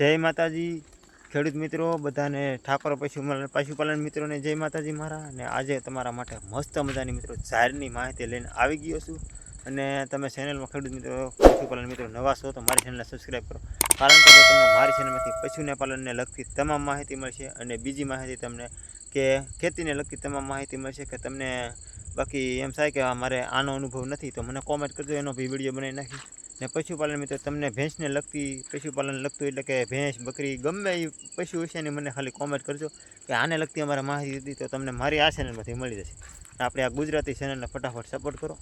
જય માતાજી. ખેડૂત મિત્રો, બધાને ઠાકોર પશુ પશુપાલન મિત્રોને જય માતાજી મારા. અને આજે તમારા માટે મસ્ત મજાની મિત્રો જાહેરની માહિતી લઈને આવી ગયો છું. અને તમે ચેનલમાં ખેડૂત મિત્રો, પશુપાલન મિત્રો નવા છો, તો મારી ચેનલને સબસ્ક્રાઈબ કરો. કારણ કે તમને મારી ચેનલમાંથી પશુને પાલનને લગતી તમામ માહિતી મળશે અને બીજી માહિતી તમને કે ખેતીને લગતી તમામ માહિતી મળશે કે તમને બાકી એમ થાય કે મારે આનો અનુભવ નથી, તો મને કોમેન્ટ કરજો, એનો બી વીડિયો બનાવી નાખી ને પશુપાલન મિત્રો, તમને ભેંસને લગતી પશુપાલન લગતું એટલે કે ભેંસ, બકરી ગમે એ પશુ ને મને ખાલી કોમેન્ટ કરજો કે આને લગતી અમારે માહિતી હતી તો તમને મારી આ ચેનલમાંથી મળી જશે. આપણે આ ગુજરાતી ચેનલને ફટાફટ સપોર્ટ કરો.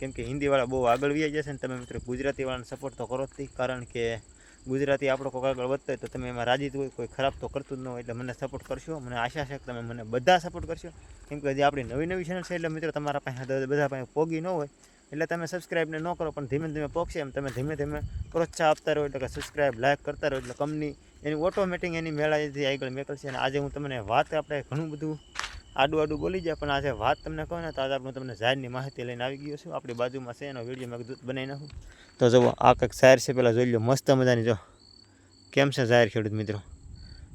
કેમ કે હિન્દીવાળા બહુ આગળ વ્યાઈ જશે ને તમે મિત્રો, ગુજરાતીવાળાને સપોર્ટ તો કરો જ કારણ કે ગુજરાતી આપણો કોઈ આગળ વધતો તો તમે એમાં રાજી હોય, કોઈ ખરાબ તો કરતું જ ન હોય એટલે મને સપોર્ટ કરશો. મને આશા છે કે તમે મને બધા સપોર્ટ કરશો. કેમ કે હજી આપણી નવી નવી ચેનલ છે એટલે મિત્રો, તમારા પાસે બધા પાસે પોગી ન હોય. એટલે તમે સબસ્ક્રાઈબને ન કરો, પણ ધીમે ધીમે પોગશે એમ તમે ધીમે ધીમે પ્રોત્સાહ આપતા રહો, એટલે કે સબસ્ક્રાઈબ લાઈક કરતા રહો, એટલે કંપની એની ઓટોમેટિક એની મેળાથી આગળ મેકલશે અને આજે હું તમને વાત આપણે ઘણું બધું આડું આડું બોલી જાય, પણ આજે વાત તમને કહું ને, તો આજે હું તમને ઝાડની માહિતી લઈને આવી ગયો છું. આપણી બાજુમાં છે, એનો વીડિયો મેં દૂધ બનાવી નાખું. તો જુઓ, આ કંઈક ઝાડ છે પહેલાં જોઈ લો, મસ્ત મજાની, જો. કેમ છે જાહેર ખેડૂત મિત્રો?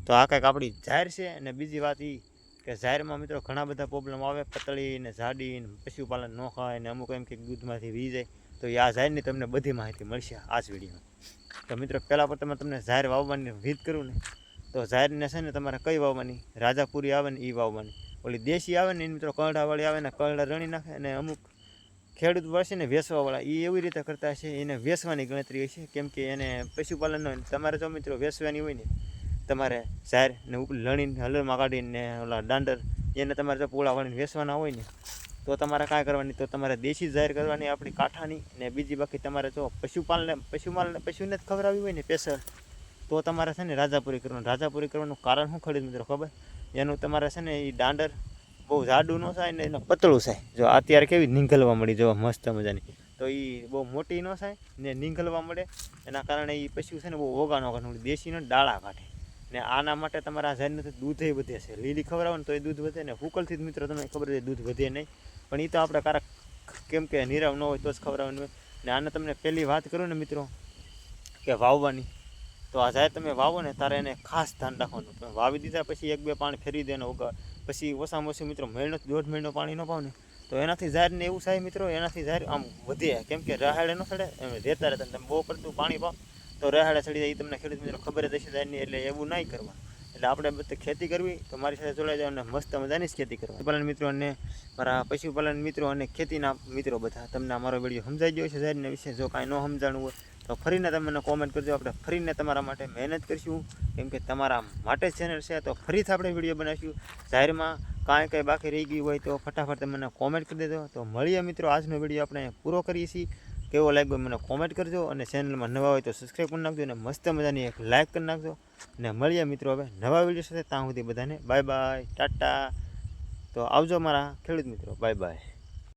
તો આ કંઈક આપણી જાહેર છે, અને બીજી વાત એ કે ઝાડમાં મિત્રો ઘણા બધા પ્રોબ્લેમ આવે. પતળી ને જાડી ને પશુપાલન ન ખાય ને અમુક એમ કે દૂધમાંથી વી જાય. તો એ આ ઝાડની તમને બધી માહિતી મળશે આ જ વિડીયોમાં. તો મિત્રો, પહેલાં પર તમે તમને ઝાહેર વાવવાની વિધ કરું ને, તો ઝાડને છે ને તમારે કઈ વાવવાની? રાજાપુરી આવે ને એ વાવવાની. ઓલી દેશી આવે ને એ મિત્રો, કરડાવાળી આવે ને કરડા રણી નાખે અને અમુક ખેડૂત વર્ષે ને વેસવાવાળા. એ એવી રીતે કરતા છે એને વેસવાની ગણતરી હોય છે કેમ કે એને પશુપાલનનો, તમારે જો મિત્રો, વેસવાની હોય ને તમારે ઝાર ને ઉપર લણીને, હલરમાં કાઢીને, ઓલા દાંડર, એને તમારે જો પોળા વાળીને વેસવાના હોય ને, તો તમારે કાંઈ કરવાની? તો તમારે દેશી જાહેર કરવાની, આપણી કાંઠાની, ને બીજી બાકી તમારે જો પશુપાલને પશુપાલને પશુને જ ખવડાવી હોય ને સ્પેશલ તો તમારે છે ને રાજાપુરી કરવાનું. રાજાપુરી કરવાનું કારણ શું ખરીદ મિત્રો ખબર? એનું તમારે છે ને એ દાંડર બહુ જાડું ન થાય ને એનું પતળું થાય. જો અત્યારે કેવી નીંગલવા મળી જોવા મસ્ત મજાની. તો એ બહુ મોટી ન થાય ને નીંગલવા મળે. એના કારણે એ પશુ છે ને બહુ ઓગા ન કાઢે દેશીનો ડાળા કાઢે. ને આના માટે તમારા ઝાડનું દૂધે વધે છે. લીલી ખવડાવો ને તો એ દૂધ વધે ને હુકલથી જ મિત્રો તમને ખબર છે દૂધ વધે નહીં. પણ એ તો આપણે કારક કેમ કે નીરવ ન હોય તો જ ખવડાવવાનું હોય. ને આને તમને પહેલી વાત કરું ને મિત્રો કે વાવવાની. તો આ જ્યારે તમે વાવો ને તારે એને ખાસ ધ્યાન રાખવાનું. તમે વાવી દીધા પછી એક બે પાણી ફેરી દે ને ઉગા પછી ઓછામાં ઓછું મિત્રો મહિનો દોઢ મહિનો પાણી ન પાવ ને. તો એનાથી ઝાડને એવું થાય મિત્રો, એનાથી ઝાડ આમ વધે. કેમ કે રહાડે ન સડે એમ રહેતા રહેતા તમે બહુ પડતું પાણી પાવ. તો રહાડે સડી જાય એ તમને ખેડૂત મિત્રો ખબર જ હશે એની એટલે એવું નહીં કરવાનું. એટલે આપણે ખેતી કરવી, તો મારી સાથે જોડાઈ જાવ અને મસ્ત મજાની જ ખેતી કરવા પશુપાલન મિત્રો અને મારા પશુપાલન મિત્રો અને ખેતીના મિત્રો બધા, તમને અમારો વીડિયો સમજાઈ ગયો છે સાહેબને વિશે. જો કાંઈ ન સમજાણું હોય, તો ફરીને તમે મને કોમેન્ટ કરજો. આપણે ફરીને તમારા માટે મહેનત કરીશું. કેમ કે તમારા માટે ચેનલ છે, તો ફરીથી આપણે વીડિયો બનાવીશું. જાહેરમાં કાંઈ કંઈ બાકી રહી ગયું હોય તો ફટાફટ તમે મને કોમેન્ટ કરી દેજો. તો મળીએ મિત્રો, આજનો વીડિયો આપણે પૂરો કરીએ છીએ. કેવો લાગ્યો મને કોમેન્ટ કરજો અને ચેનલમાં નવા હોય તો સબસ્ક્રાઈબ કરી નાખજો અને મસ્ત મજાની એક લાઇક કરી નાખજો. અને મળીએ મિત્રો હવે નવા વીડિયો સાથે ત્યાં સુધી બધાને. બાય બાય ટાટા તો આવજો મારા ખેડૂત મિત્રો. Bye bye